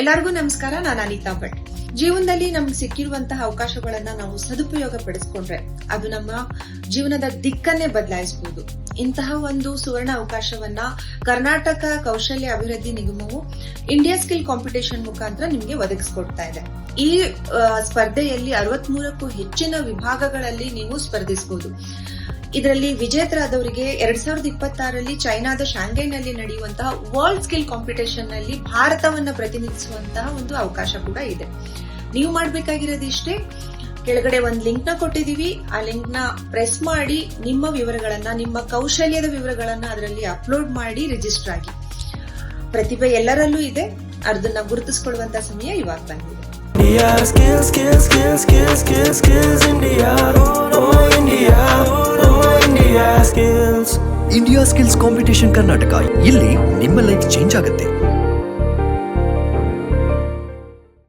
ಎಲ್ಲರಿಗೂ ನಮಸ್ಕಾರ, ನಾನು ಅನಿತಾ ಭಟ್. ಜೀವನದಲ್ಲಿ ನಮ್ಗೆ ಸಿಕ್ಕಿರುವಂತಹ ಅವಕಾಶಗಳನ್ನ ನಾವು ಸದುಪಯೋಗ ಪಡಿಸ್ಕೊಂಡ್ರೆ ಅದು ನಮ್ಮ ಜೀವನದ ದಿಕ್ಕನ್ನೇ ಬದಲಾಯಿಸಬಹುದು ಇಂತಹ ಒಂದು ಸುವರ್ಣ ಅವಕಾಶವನ್ನ ಕರ್ನಾಟಕ ಕೌಶಲ್ಯ ಅಭಿವೃದ್ಧಿ ನಿಗಮವು ಇಂಡಿಯಾ ಸ್ಕಿಲ್ ಕಾಂಪಿಟೇಷನ್ ಮುಖಾಂತರ ನಿಮಗೆ ಒದಗಿಸ್ಕೊಡ್ತಾ ಇದೆ. ಈ ಸ್ಪರ್ಧೆಯಲ್ಲಿ ಅರವತ್ಮೂರಕ್ಕೂ ಹೆಚ್ಚಿನ ವಿಭಾಗಗಳಲ್ಲಿ ನೀವು ಸ್ಪರ್ಧಿಸಬಹುದು ಇದರಲ್ಲಿ ವಿಜೇತರಾದವರಿಗೆ ಎರಡ್ ಸಾವಿರದ ಇಪ್ಪತ್ತಾರರಲ್ಲಿ ಚೈನಾದ ಶಾಂಘೈನಲ್ಲಿ ನಡೆಯುವಂತಹ ವರ್ಲ್ಡ್ ಸ್ಕಿಲ್ ಕಾಂಪಿಟೇಷನ್ನಲ್ಲಿ ಭಾರತವನ್ನ ಪ್ರತಿನಿಧಿಸುವಂತಹ ಒಂದು ಅವಕಾಶ ಕೂಡ ಇದೆ. ನೀವು ಮಾಡಬೇಕಾಗಿರೋದು ಇಷ್ಟೇ? ಕೆಳಗಡೆ ಒಂದು ಲಿಂಕ್ನ ಕೊಟ್ಟಿದೀವಿ. ಆ ಲಿಂಕ್ನ ಪ್ರೆಸ್ ಮಾಡಿ ನಿಮ್ಮ ವಿವರಗಳನ್ನ, ನಿಮ್ಮ ಕೌಶಲ್ಯದ ವಿವರಗಳನ್ನ ಅದರಲ್ಲಿ ಅಪ್ಲೋಡ್ ಮಾಡಿ ರಿಜಿಸ್ಟರ್ ಆಗಿ. ಪ್ರತಿಭೆ ಎಲ್ಲರಲ್ಲೂ ಇದೆ. ಅದನ್ನ ಗುರುತಿಸಿಕೊಳ್ಳುವಂತ ಸಮಯ ಇವಾಗ ಬಂದಿದೆ. Skills. India skills competition Karnataka ಇಲ್ಲಿ ನಿಮ್ಮ ಲೈಫ್ ಚೇಂಜ್ ಆಗುತ್ತೆ